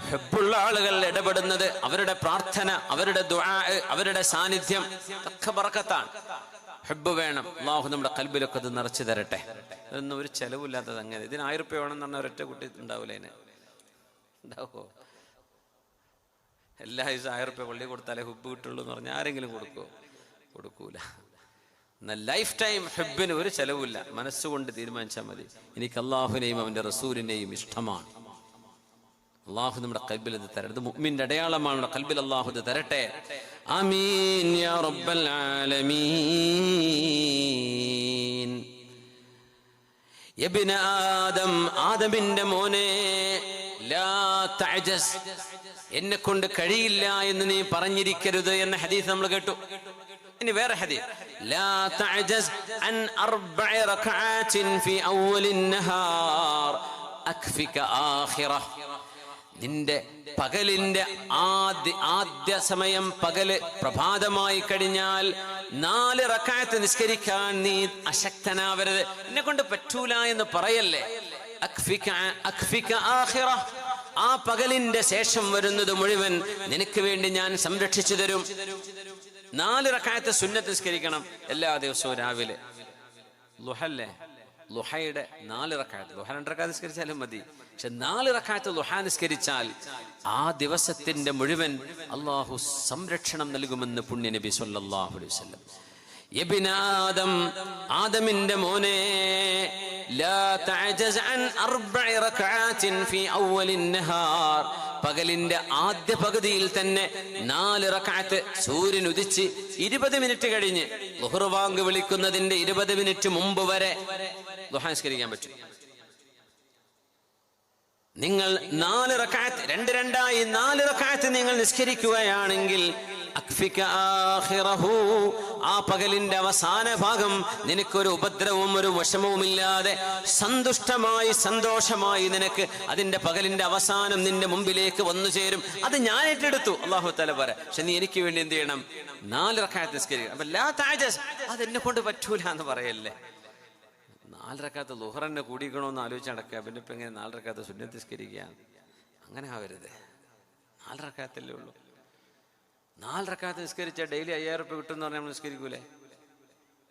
ഹെബുള്ള ആളുകൾ ഇടപെടുന്നത് അവരുടെ പ്രാർത്ഥന അവരുടെ ദുആ അവരുടെ സാന്നിധ്യം ഒക്കെ ബറക്കത്താണ്. ഹെബ് വേണം. അള്ളാഹു നമ്മുടെ കൽബിലൊക്കെ അത് നിറച്ചു തരട്ടെ. ഇതൊന്നും ഒരു ചെലവില്ലാത്തത് അങ്ങനെ. ഇതിന് ആയിരം റുപ്യ എന്ന് പറഞ്ഞ ഒരൊറ്റ കുട്ടി ഉണ്ടാവില്ല അതിന്? ഉണ്ടാവോ? എല്ലാ ദിവസവും ആയിരം റുപ്യ പള്ളി കൊടുത്താലേ ഹുബ് കിട്ടുള്ളൂ എന്ന് പറഞ്ഞാൽ ആരെങ്കിലും കൊടുക്കുമോ കൊടുക്കൂല. എന്നാൽ ലൈഫ് ടൈം ഹെബിന് ഒരു ചെലവില്ല മനസ്സുകൊണ്ട് തീരുമാനിച്ചാൽ മതി. എനിക്ക് അള്ളാഹുവിനെയും അവന്റെ റസൂലിനെയും ഇഷ്ടമാണ്. അള്ളാഹു നമ്മുടെ കൽബിൽ ഇത് തരട്ടെ. ഇത് മുഅ്മിന്റെ അടയാളമാണ്. നമ്മുടെ കൽബിൽ അള്ളാഹു ഇത് തരട്ടെ. ആമീൻ യാ റബ്ബൽ ആലമീൻ. ആദം ആദമിന്റെ മോനെ. തഅജസ്. എന്നെ കൊണ്ട് കഴിയില്ല എന്ന് നീ പറഞ്ഞിരിക്കരുത് എന്ന ഹദീസ് നമ്മൾ കേട്ടു. ഇനി വേറെ ഹദീസ്. ലാ തഅജസ് അൻ അർബഅ റകഅത്തിൻ ഫി അവ്വലിൻ നഹാർ. അക്ഫിക ആഖിറ. നിന്റെ പകലിന്റെ ആദ്യ ആദ്യ സമയം പകൽ പ്രഭാതമായി കഴിഞ്ഞാൽ നാല് റക്കായത്ത് നിസ്കരിക്കാൻ നീ അശക്തനാവരുത്. എന്നെ കൊണ്ട് പറ്റൂല എന്ന് പറയല്ലേ? അക്ഫിക അക്ഫിക ആഖിറ. ആ പകലിന്റെ ശേഷം വരുന്നത് മുഴുവൻ നിനക്ക് വേണ്ടി ഞാൻ സംരക്ഷിച്ചു തരും. നാല് റക്കായത്ത് സുന്നത്ത് നിസ്കരിക്കണം എല്ലാ ദിവസവും രാവിലെ. ലുഹല്ലേ? ലുഹയുടെ നാല് റക്കായത്ത്. ലുഹ രണ്ട് റക്കാത്ത് നിസ്കരിച്ചാലും മതി. പക്ഷെ നാല് റക്കായത്ത് ലുഹ നിസ്കരിച്ചാൽ ആ ദിവസത്തിന്റെ മുഴുവൻ അള്ളാഹു സംരക്ഷണം നൽകുമെന്ന് പുണ്യ നബി സല്ലാഹു അലൈഹി ആദം ആദമിന്റെ മോനെ പകലിന്റെ ആദ്യ പകുതിയിൽ തന്നെ നാല് റക്കാത്ത് സൂര്യൻ ഉദിച്ച് ഇരുപത് മിനിറ്റ് കഴിഞ്ഞ് ലുഹർ വാങ്ക് വിളിക്കുന്നതിന്റെ ഇരുപത് മിനിറ്റ് മുമ്പ് വരെ ദുഹാ നിസ്കരിക്കാൻ പറ്റും നിങ്ങൾ നാല് റക്കാത്ത് രണ്ട് രണ്ടായി നാല് റക്കാത്ത് നിങ്ങൾ നിസ്കരിക്കുകയാണെങ്കിൽ. ആ പകലിന്റെ അവസാന ഭാഗം നിനക്കൊരു ഉപദ്രവവും ഒരു വിഷമവുമില്ലാതെ സന്തുഷ്ടമായി സന്തോഷമായി നിനക്ക് അതിന്റെ പകലിന്റെ അവസാനം നിന്റെ മുമ്പിലേക്ക് വന്നു ചേരും. അത് ഞാൻ ഏറ്റെടുത്തു. അള്ളാഹു തല പറ. പക്ഷെ നീ എനിക്ക് വേണ്ടി എന്ത് ചെയ്യണം? നാല് റക്കാത്ത് നിസ്കരിക്കണം. അപ്പൊ ലാ താജസ് അത് എന്നെ കൊണ്ട് പറ്റൂല എന്ന് പറയല്ലേ? നാല് നാലരക്കാത്ത ലുഹറന്നെ കൂടിക്കണമെന്ന് ആലോചിച്ച് നടക്കുക. പിന്നെ ഇപ്പം എങ്ങനെ നാലരക്കാത്ത സുന്നത്ത് നിസ്കരിക്കുക? അങ്ങനെ ആവരുത്. നാല് നാലരക്കാത്തല്ലേ ഉള്ളൂ. നാലരക്കാത്ത് നിസ്കരിച്ച ഡെയിലി അയ്യായിരം റുപ്യ കിട്ടുമെന്ന് പറഞ്ഞാൽ നമ്മൾ നിസ്കരിക്കൂലേ?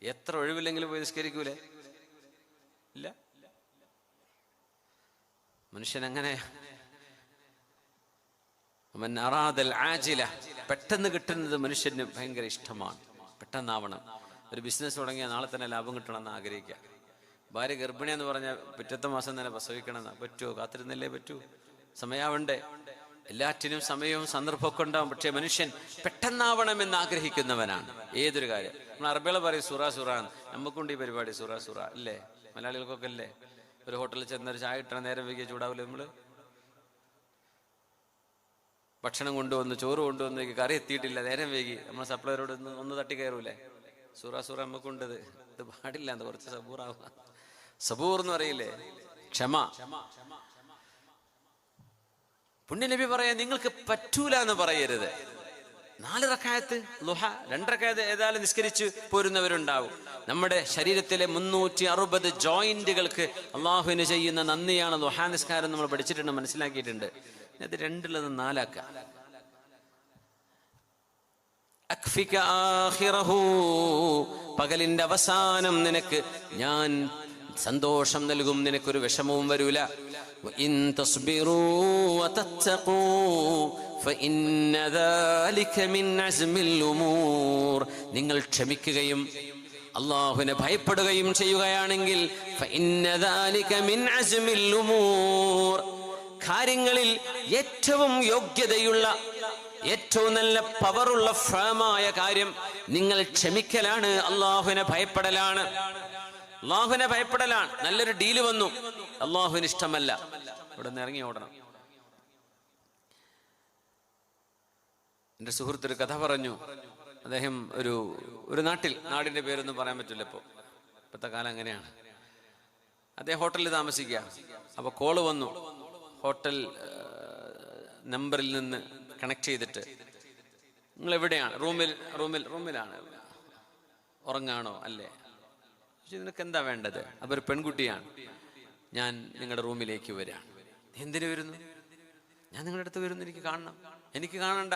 എത്ര ഒഴിവില്ലെങ്കിലും പോയി നിസ്കരിക്കൂലേ? ഇല്ല. മനുഷ്യൻ അങ്ങനെ ആജില. പെട്ടെന്ന് കിട്ടുന്നത് മനുഷ്യന് ഭയങ്കര ഇഷ്ടമാണ്. പെട്ടെന്നാവണം. ഒരു ബിസിനസ് തുടങ്ങിയാൽ നാളെ തന്നെ ലാഭം കിട്ടണമെന്ന് ആഗ്രഹിക്കുക ഭാര്യ ഗർഭിണിയെന്ന് പറഞ്ഞാൽ പിറ്റത്തെ മാസം തന്നെ പ്രസവിക്കണമെന്ന് പറ്റുമോ കാത്തിരുന്നല്ലേ പറ്റൂ? സമയാവണ്ടേ? എല്ലാറ്റിനും സമയവും സന്ദർഭമൊക്കെ ഉണ്ടാവും. പക്ഷേ മനുഷ്യൻ പെട്ടെന്നാവണമെന്ന് ആഗ്രഹിക്കുന്നവനാണ്. ഏതൊരു കാര്യം? നമ്മൾ അറബികൾ പറയും സുറ സുറ. നമുക്കുണ്ട് ഈ പരിപാടി സുറ സുറ അല്ലേ മലയാളികൾക്കൊക്കെ അല്ലേ ഒരു ഹോട്ടലിൽ ചെന്നൊരു ചായ കിട്ടണ നേരം വൈകിയ ചൂടാവില്ല നമ്മൾ? ഭക്ഷണം കൊണ്ടുവന്ന് ചോറ് കൊണ്ടുവന്ന് കറി എത്തിയിട്ടില്ല. നേരം വൈകി. നമ്മൾ സപ്ലൈയറോട് ഒന്ന് ഒന്ന് തട്ടി കയറൂലേ? സുറ സുറ നമുക്കുണ്ടത്. ഇത് പാടില്ല എന്ന് കുറച്ച് സബൂറാവുക സബൂർ എന്ന് പറയില്ലേ? ക്ഷമ. പുണ്യനബി പറയാ നിങ്ങൾക്ക് പറ്റൂല എന്ന് പറയരുത്. നാല് റക്കായത്ത് ലുഹ രണ്ടറക്കായത്ത് ഏതായാലും നിസ്കരിച്ച് പോരുന്നവരുണ്ടാവും. നമ്മുടെ ശരീരത്തിലെ മുന്നൂറ്റി അറുപത് ജോയിന്റുകൾക്ക് അള്ളാഹുവിന് ചെയ്യുന്ന നന്ദിയാണ് ലുഹാ നിസ്കാരം നമ്മൾ പഠിച്ചിട്ടുണ്ട് മനസ്സിലാക്കിയിട്ടുണ്ട്. അത് രണ്ടിലത് ആഖിറഹു. പകലിന്റെ അവസാനം നിനക്ക് ഞാൻ സന്തോഷം നൽകും നിനക്കൊരു വിഷമവും വരൂല. നിങ്ങൾ ക്ഷമിക്കുകയും അള്ളാഹുവിനെ ഭയപ്പെടുകയും ചെയ്യുകയാണെങ്കിൽ കാര്യങ്ങളിൽ ഏറ്റവും യോഗ്യതയുള്ള ഏറ്റവും നല്ല പവറുള്ള ഫേമായ കാര്യം നിങ്ങൾ ക്ഷമിക്കലാണ് അള്ളാഹുവിനെ ഭയപ്പെടലാണ്. അള്ളാഹുവിനെ ഭയപ്പെടലാണ്. നല്ലൊരു ഡീൽ വന്നു. അള്ളാഹുവിന് ഇഷ്ടമല്ല. ഇവിടെ നിന്ന് ഇറങ്ങി ഓടണം. എന്റെ സുഹൃത്ത് ഒരു കഥ പറഞ്ഞു. അദ്ദേഹം ഒരു ഒരു നാട്ടിൽ നാടിന്റെ പേരൊന്നും പറയാൻ പറ്റില്ല ഇപ്പോൾ. ഇപ്പോഴത്തെ കാലം അങ്ങനെയാണ്. അദ്ദേഹം ഹോട്ടലിൽ താമസിക്കുക. അപ്പൊ കോൾ വന്നു. ഹോട്ടൽ നമ്പറിൽ നിന്ന് കണക്ട് ചെയ്തിട്ട്. നിങ്ങൾ എവിടെയാണ് റൂമിൽ റൂമിൽ റൂമിലാണ്. ഉറങ്ങാണോ? അല്ലേ? നിനക്ക് എന്താ വേണ്ടത്? അപ്പൊ ഒരു പെൺകുട്ടിയാണ്. ഞാൻ നിങ്ങളുടെ റൂമിലേക്ക് വരാം. എന്തിനു വരുന്നു? ഞാൻ നിങ്ങളുടെ അടുത്ത് വരുന്നു. എനിക്ക് കാണണം. എനിക്ക് കാണണ്ട.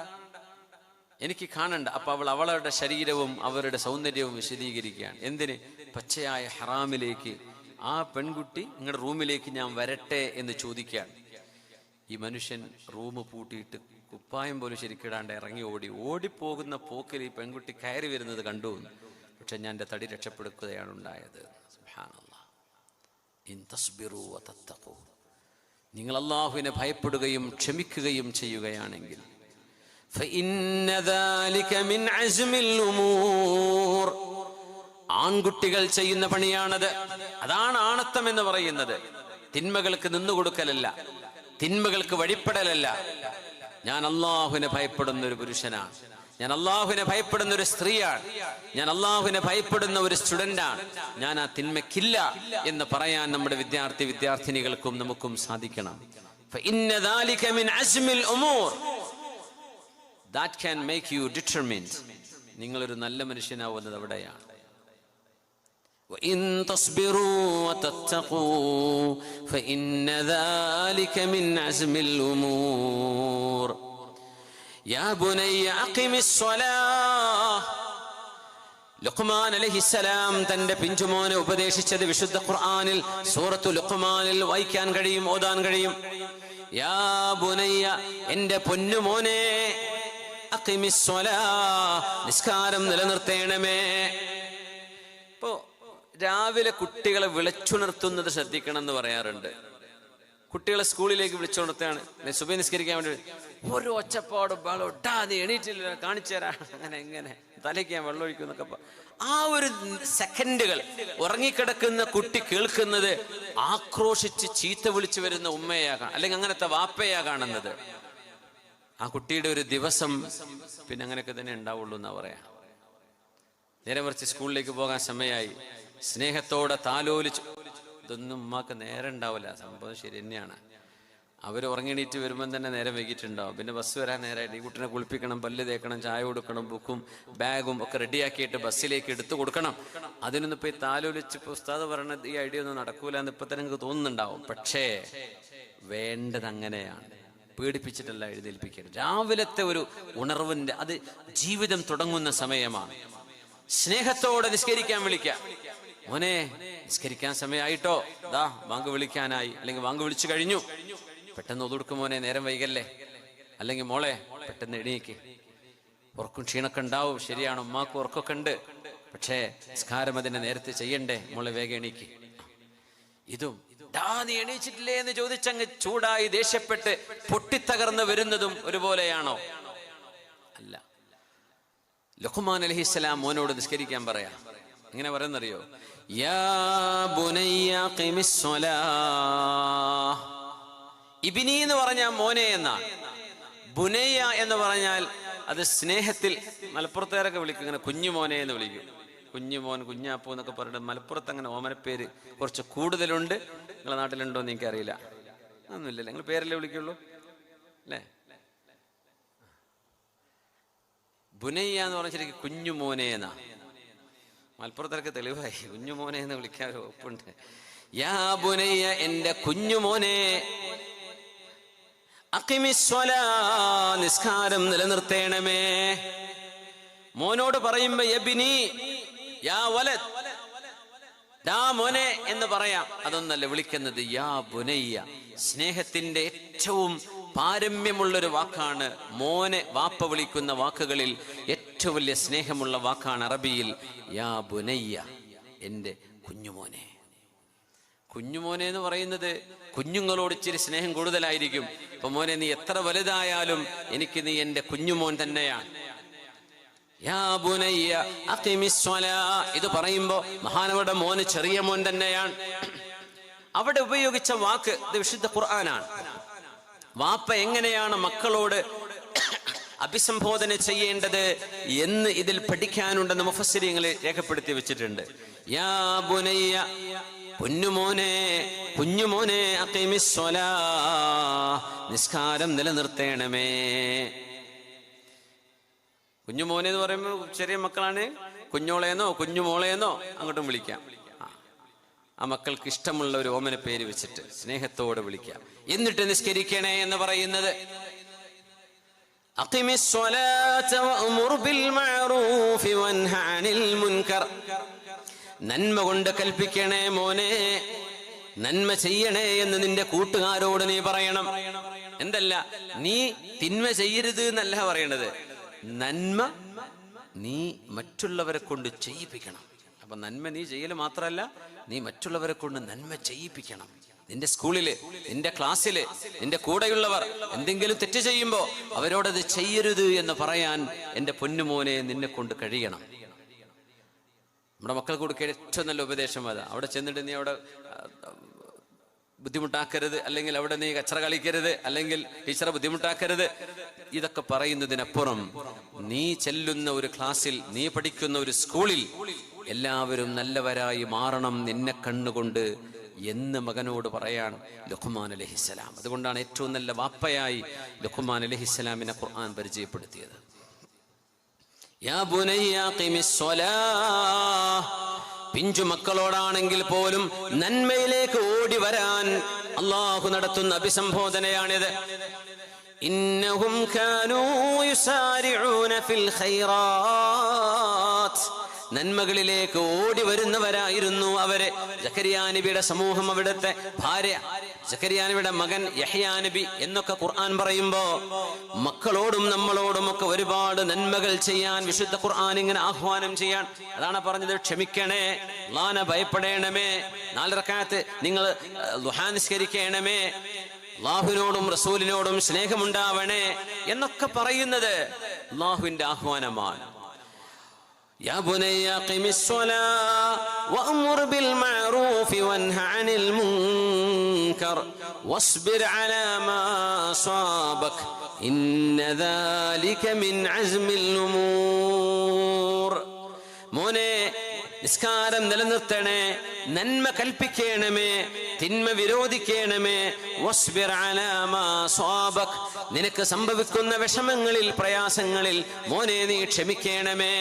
എനിക്ക് കാണണ്ട. അപ്പൊ അവൾ അവളുടെ ശരീരവും അവരുടെ സൗന്ദര്യവും വിശദീകരിക്കുകയാണ്. എന്തിന്? പച്ചയായ ഹറാമിലേക്ക്. ആ പെൺകുട്ടി നിങ്ങളുടെ റൂമിലേക്ക് ഞാൻ വരട്ടെ എന്ന് ചോദിക്കുകയാണ്. ഈ മനുഷ്യൻ റൂം പൂട്ടിയിട്ട് കുപ്പായം പോലും ശരിക്കിടാണ്ട് ഇറങ്ങി ഓടി. ഓടിപ്പോകുന്ന പോക്കിൽ ഈ പെൺകുട്ടി കയറി വരുന്നത് കണ്ടു പക്ഷെ ഞാൻ എന്റെ തടി രക്ഷപ്പെടുക്കുകയാണ് ഉണ്ടായത്. നിങ്ങൾ അള്ളാഹുവിനെ ഭയപ്പെടുകയും ക്ഷമിക്കുകയും ചെയ്യുകയാണെങ്കിൽ ആൺകുട്ടികൾ ചെയ്യുന്ന പണിയാണത്. അതാണ് ആണത്തം എന്ന് പറയുന്നത്. തിന്മകൾക്ക് നിന്നുകൊടുക്കലല്ല. തിന്മകൾക്ക് വഴിപ്പെടലല്ല. ഞാൻ അള്ളാഹുവിനെ ഭയപ്പെടുന്ന ഒരു പുരുഷനാണ്. ഞാൻ അള്ളാഹുവിനെ ഭയപ്പെടുന്ന ഒരു സ്ത്രീയാണ് ഞാൻ അള്ളാഹുവിനെ ഭയപ്പെടുന്ന ഒരു സ്റ്റുഡന്റാണ് ഞാൻ ആ തിന്മയ്ക്കില്ല എന്ന് പറയാൻ നമ്മുടെ വിദ്യാർത്ഥി വിദ്യാർത്ഥിനികൾക്കും നമുക്കും സാധിക്കണം فإن ذلك من عزم الأمور. That can make you determined. നിങ്ങളൊരു നല്ല മനുഷ്യനാവുന്നത് അവിടെയാണ് وإن تصبروا وتتقوا فإن ذلك من عزم الأمور യാ ബുനയ്യ അഖിമിസ്സലാഹ് ലുഖ്മാൻ അലഹിസലാം തന്റെ പിഞ്ചുമോനെ ഉപദേശിച്ചത് വിശുദ്ധ ഖുർആനിൽ സൂറത്തു ലുഖ്മാനിൽ വായിക്കാൻ കഴിയും ഓതാൻ കഴിയും. യാ ബുനയ്യ എന്റെ പൊന്നുമോനെ നിസ്കാരം നിലനിർത്തേണമേ. ഇപ്പോ രാവിലെ കുട്ടികളെ വിളച്ചുണർത്തുന്നത് ശ്രദ്ധിക്കണം എന്ന് പറയാറുണ്ട്. കുട്ടികളെ സ്കൂളിലേക്ക് വിളിച്ചുണർത്തുകയാണ് ഞാൻ സുബൈ നിസ്കരിക്കാൻ വേണ്ടി ഒരു ഒച്ചപ്പാടും ഇട്ടാ നീ എണീറ്റില്ല കാണിച്ചു അങ്ങനെ എങ്ങനെ തലയ്ക്ക് ഞാൻ വെള്ളം ഒഴിക്കും എന്നൊക്കെ ആ ഒരു സെക്കൻഡുകൾ ഉറങ്ങിക്കിടക്കുന്ന കുട്ടി കേൾക്കുന്നത് ആക്രോശിച്ച് ചീത്ത വിളിച്ചു വരുന്ന ഉമ്മയാ കാ- അല്ലെങ്കിൽ അങ്ങനത്തെ വാപ്പയാ കാണുന്നത് ആ കുട്ടിയുടെ ഒരു ദിവസം പിന്നെ അങ്ങനെയൊക്കെ തന്നെ ഉണ്ടാവുള്ളൂ എന്നാ പറയാ. നേരെ മറിച്ച് സ്കൂളിലേക്ക് പോകാൻ സമയമായി. സ്നേഹത്തോടെ താലോലിച്ചു ഇതൊന്നും ഉമ്മാക്ക് നേരം ഉണ്ടാവില്ല. സംഭവം ശരി തന്നെയാണ്. അവർ ഉറങ്ങിണീറ്റ് വരുമ്പം തന്നെ നേരം വൈകിട്ടുണ്ടാവും പിന്നെ ബസ് വരാൻ നേരമായിട്ട് ഈ കുട്ടിനെ കുളിപ്പിക്കണം പല്ല് തേക്കണം ചായ കൊടുക്കണം ബുക്കും ബാഗും ഒക്കെ റെഡിയാക്കിയിട്ട് ബസ്സിലേക്ക് എടുത്തു കൊടുക്കണം. അതിനൊന്നും ഇപ്പോൾ ഈ താലോലിച്ച് ഉസ്താദ് പറയണത് ഈ ഐഡിയ ഒന്നും നടക്കൂല എന്ന് ഇപ്പൊ തന്നെ നിങ്ങൾക്ക് തോന്നുന്നുണ്ടാവും. പക്ഷേ വേണ്ടത് അങ്ങനെയാണ്. പേടിപ്പിച്ചിട്ടല്ല എഴുന്നേൽപ്പിക്കരുത്. രാവിലത്തെ ഒരു ഉണർവിന്റെ അത് ജീവിതം തുടങ്ങുന്ന സമയമാണ്. സ്നേഹത്തോടെ നിസ്കരിക്കാൻ വിളിക്കാം. മോനെ നിസ്കരിക്കാൻ സമയമായിട്ടോ? ദാ വാങ്ക് വിളിക്കാനായി. അല്ലെങ്കിൽ വാങ്ക് വിളിച്ചു കഴിഞ്ഞു. പെട്ടെന്ന് ഒതുടുക്കും മോനെ നേരം വൈകല്ലേ? അല്ലെങ്കിൽ മോളെ പെട്ടെന്ന് എണീക്ക്. ഉറക്കും ക്ഷീണൊക്കെ ഉണ്ടാവും. ശരിയാണ് ഉമ്മാക്കും ഉറക്കൊക്കെ ഉണ്ട്. പക്ഷേ നിസ്കാരം അതിനെ നേരത്തെ ചെയ്യണ്ടേ? മോളെ വേഗം എണീക്ക്. ഇതും "ഡാ, നീ എണീച്ചിട്ടില്ലേ? എന്ന് ചോദിച്ചങ്ങ് ചൂടായി ദേഷ്യപ്പെട്ട് പൊട്ടിത്തകർന്ന് വരുന്നതും ഒരുപോലെയാണോ? അല്ല. ലുഖ്മാൻ അലഹിസ്സലാം മോനോട് നിസ്കരിക്കാൻ പറയാ എങ്ങനെ പറയുന്നറിയോ. ഇബിനി എന്ന് പറഞ്ഞാൽ മോനെ എന്നാണ് ബുനയ്യ എന്ന് പറഞ്ഞാൽ അത് സ്നേഹത്തിൽ മലപ്പുറത്തുകാരൊക്കെ വിളിക്കും ഇങ്ങനെ കുഞ്ഞു മോനെ എന്ന് വിളിക്കും. കുഞ്ഞു മോൻ കുഞ്ഞാപ്പൂ എന്നൊക്കെ പറഞ്ഞിട്ട് മലപ്പുറത്ത് അങ്ങനെ ഓമനപ്പേര് കുറച്ച് കൂടുതലുണ്ട്. നിങ്ങളെ നാട്ടിലുണ്ടോ എന്ന് എനിക്കറിയില്ല. ഒന്നുമില്ലല്ലേ നിങ്ങൾ പേരല്ലേ വിളിക്കുള്ളൂ? അല്ലേ? ബുനയ്യ എന്ന് പറഞ്ഞ ശരിക്കും കുഞ്ഞു മോനെ എന്നാ മലപ്പുറത്തിലൊക്കെ തെളിവായി. കുഞ്ഞുമോനെ എന്ന് വിളിക്കാൻ ഒരു ഒപ്പുണ്ട് യാ ബുനയ്യ എന്റെ കുഞ്ഞുമോനെ നിസ്കാരം നിലനിർത്തേണമേ. മോനോട് പറയുമ്പോ യാ എന്ന് പറയാം. അതൊന്നല്ല വിളിക്കുന്നത് യാ ബുനയ്യ. സ്നേഹത്തിന്റെ ഏറ്റവും പാരമ്യമുള്ളൊരു വാക്കാണ് മോനെ വാപ്പ വിളിക്കുന്ന വാക്കുകളിൽ ഏറ്റവും വലിയ സ്നേഹമുള്ള വാക്കാണ് അറബിയിൽ യാ ബുനയ്യ എന്റെ കുഞ്ഞുമോനെ. കുഞ്ഞുമോനെ എന്ന് പറയുന്നത് കുഞ്ഞുങ്ങളോട് ഇച്ചിരി സ്നേഹം കൂടുതലായിരിക്കും. അപ്പൊ മോനെ നീ എത്ര വലുതായാലും എനിക്ക് നീ എന്റെ കുഞ്ഞുമോൻ തന്നെയാണ്. ഇത് പറയുമ്പോ മഹാനവരുടെ മോന് ചെറിയ മോൻ തന്നെയാണ്. അവിടെ ഉപയോഗിച്ച വാക്ക് ഇത് വിശുദ്ധ ഖുർആനാണ്. വാപ്പ എങ്ങനെയാണ് മക്കളോട് അഭിസംബോധന ചെയ്യേണ്ടത് എന്ന് ഇതിൽ പഠിക്കാനുണ്ടെന്ന് മുഫസ്സിരിങ്ങൾ രേഖപ്പെടുത്തി വെച്ചിട്ടുണ്ട്. യാ ബുനയ്യ കുഞ്ഞുമോനെ കുഞ്ഞുമോനെ നിസ്കാരം നിലനിർത്തേണമേ. കുഞ്ഞുമോനെ എന്ന് പറയുമ്പോൾ ചെറിയ മക്കളാണ്. കുഞ്ഞോളേന്നോ കുഞ്ഞുമോളേന്നോ അങ്ങോട്ടും വിളിക്കാം. ആ മക്കൾക്ക് ഇഷ്ടമുള്ള ഒരു ഓമന പേര് വെച്ചിട്ട് സ്നേഹത്തോടെ വിളിക്കാം. എന്നിട്ട് നിസ്കരിക്കണേ എന്ന് പറയുന്നത് أقم الصلاة وأمر بالمعروف وانه عن المنكر നന്മ കൊണ്ട് കൽപ്പിക്കണേ മോനെ നന്മ ചെയ്യണേ എന്ന് നിന്റെ കൂട്ടുകാരോട് നീ പറയണം എന്തല്ല നീ തിന്മ ചെയ്യരുത് എന്നല്ല പറയണത് നന്മ നീ മറ്റുള്ളവരെ കൊണ്ട് ചെയ്യിപ്പിക്കണം അപ്പൊ നന്മ നീ ചെയ്യല് മാത്രമല്ല നീ മറ്റുള്ളവരെ കൊണ്ട് നന്മ ചെയ്യിപ്പിക്കണം നിന്റെ സ്കൂളിൽ നിന്റെ ക്ലാസ്സിൽ നിന്റെ കൂടെയുള്ളവർ എന്തെങ്കിലും തെറ്റ് ചെയ്യുമ്പോൾ അവരോടത് ചെയ്യരുത് എന്ന് പറയാൻ എന്റെ പൊന്നുമോനെ നിന്നെ കൊണ്ട് കഴിയണം. നമ്മുടെ മക്കൾക്ക് കൊടുക്കേണ്ട ഏറ്റവും നല്ല ഉപദേശം അതാ. അവിടെ ചെന്നിട്ട് നീ അവിടെ ബുദ്ധിമുട്ടാക്കരുത് അല്ലെങ്കിൽ അവിടെ നീ കച്ചറ കളിക്കരുത് അല്ലെങ്കിൽ ടീച്ചറെ ബുദ്ധിമുട്ടാക്കരുത്. ഇതൊക്കെ പറയുന്നതിനപ്പുറം നീ ചെല്ലുന്ന ഒരു ക്ലാസ്സിൽ നീ പഠിക്കുന്ന ഒരു സ്കൂളിൽ എല്ലാവരും നല്ലവരായി മാറണം നിന്നെ കണ്ണുകൊണ്ട്. എന്ന് മകനോട് പറയാണ് ലുഖ്മാൻ അലഹിസ്സലാം അതുകൊണ്ടാണ് ഏറ്റവും നല്ല വാപ്പയായി ലുഖ്മാൻ അലഹിസ്സലാമിനെ ഖുർആൻ പരിചയപ്പെടുത്തിയത്. പിഞ്ചു മക്കളോടാണെങ്കിൽ പോലും നന്മയിലേക്ക് ഓടി വരാൻ അള്ളാഹു നടത്തുന്ന അഭിസംബോധനയാണിത്. ഇന്നഹും ഖാനൂ യുസാരിഊന ഫിൽ ഖൈറാത്ത്. നന്മകളിലേക്ക് ഓടി വരുന്നവരായിരുന്നു അവരെ. ജക്കരിയാ നബിയുടെ സമൂഹം അവിടുത്തെ ഭാര്യ. ജക്കരിയാ നബിയുടെ മകൻ യഹയാനബി എന്നൊക്കെ ഖുർആൻ പറയുമ്പോ മക്കളോടും നമ്മളോടും ഒക്കെ ഒരുപാട് നന്മകൾ ചെയ്യാൻ വിശുദ്ധ ഖുർആൻ ഇങ്ങനെ ആഹ്വാനം ചെയ്യാൻ. അതാണ് പറഞ്ഞത് ക്ഷമിക്കണേ ലാന ഭയപ്പെടേണമേ നാലിറക്കാലത്ത് നിങ്ങൾ ദുഹാനിസ്കരിക്കണമേ അള്ളാഹുവിനോടും റസൂലിനോടും സ്നേഹമുണ്ടാവണേ എന്നൊക്കെ പറയുന്നത് അള്ളാഹുവിന്റെ ആഹ്വാനമാണ്. يا بني قم الصلاة وأمر بالمعروف وانه عن المنكر واصبر على ما أصابك إن ذلك من عزم الأمور മോനെ നിസ്കാരം നിലനിർത്തണേ നന്മ കൽപ്പിക്കണമേ തിന്മ വിരോധിക്കണമേ വസ്ബിർ അലാ മാ സ്വാബക്. നിനക്ക് സംഭവിക്കുന്ന വിഷമങ്ങളിൽ പ്രയാസങ്ങളിൽ മോനെ നീ ക്ഷമിക്കണമേ